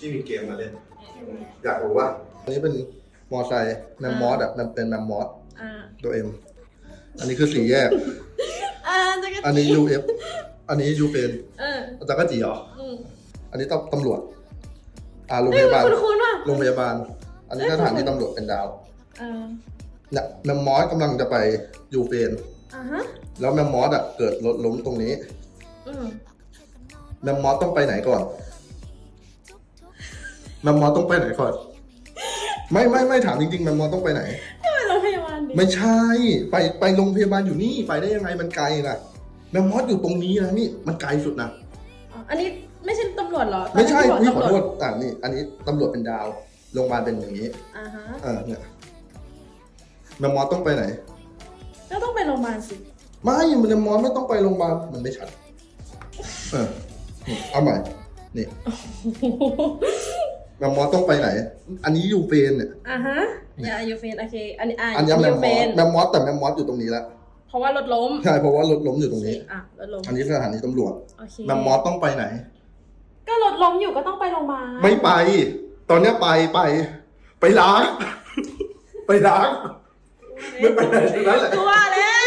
ที่มีเกมมาเล่น อยากรู้ว่า อันนี้เป็นมอไซค์แมมมอสอะมันเป็นแมมมอสอ่าตัวเอ็ม อันนี้คือสี่แยก อ่าจะก็อันนี้ UF อันนี้ยูเป็นเออจักรจีเหรอ อืมอันนี้ตำตำรวจ อ่าโรงพเฮ้ยยาบาลคุณคุณว่ะโรงพยาบาล อันนี้สถานที่ตำรวจเป็นดาว เออเนี่ยแมมมอสกำลังจะไปยูเฟน อ่าฮะแล้วแมมมอสอะเกิดรถล้มตรงนี้ อืมแมมมอสต้องไปไหนก่อน แมมมอสต้องไปไหนก่อนไม่ไม่ไม่ถามจริงๆแมมมอสต้องไปไหนไปโรงพยาบาลดิไม่ใช่ ไปไปโรงพยาบาลอยู่นี่ไปได้ยังไงมันไกลนะแมมมอสอยู่ตรงนี้นะนี่มันไกลสุดนะอ๋ออันนี้ไม่ใช่ตำรวจเหรอไม่ใช่ตนพี่นั้นขอตำรโทวจษอ่านี่อันนี้ตำรวจเป็นดาวโรงพยาบาลเป็นอย่างนี้อ่าฮะเออเนี่ยแมมมอสต้องไปไหน ก็ต้องไปโรงพยาบาลสิ ไม่มันแมมมอสไม่ต้องไปโรงพยาบาลมันไม่ชัด เออนี่เอาใหม่นี่ แมมมอสต้องไปไหน อันนี้ยูเฟนเนี่ย อ่าฮะอย่ายูเฟนโอเค อันนี้อ่าอันนี้แมยูมมเฟอสนแมมมอสแต่แมมมอสอยู่ตรงนี้แล้วเพราะว่ารถล้ม ใช่ เพราะว่ารถล้มอยู่ตรงนี้ อะรถล้ม อันนี้สถานีตำรวจโอเคแมมมอสต้องไปไหน ก็รถล้มอยู่ก็ต้องไปโรงพยาบาล ไม่ไป ตอนเนี้ยไปไป ไปล้าง ไปล้าง ไม่ไปไหนทั้งนั้นแหละ ตัวแล้ว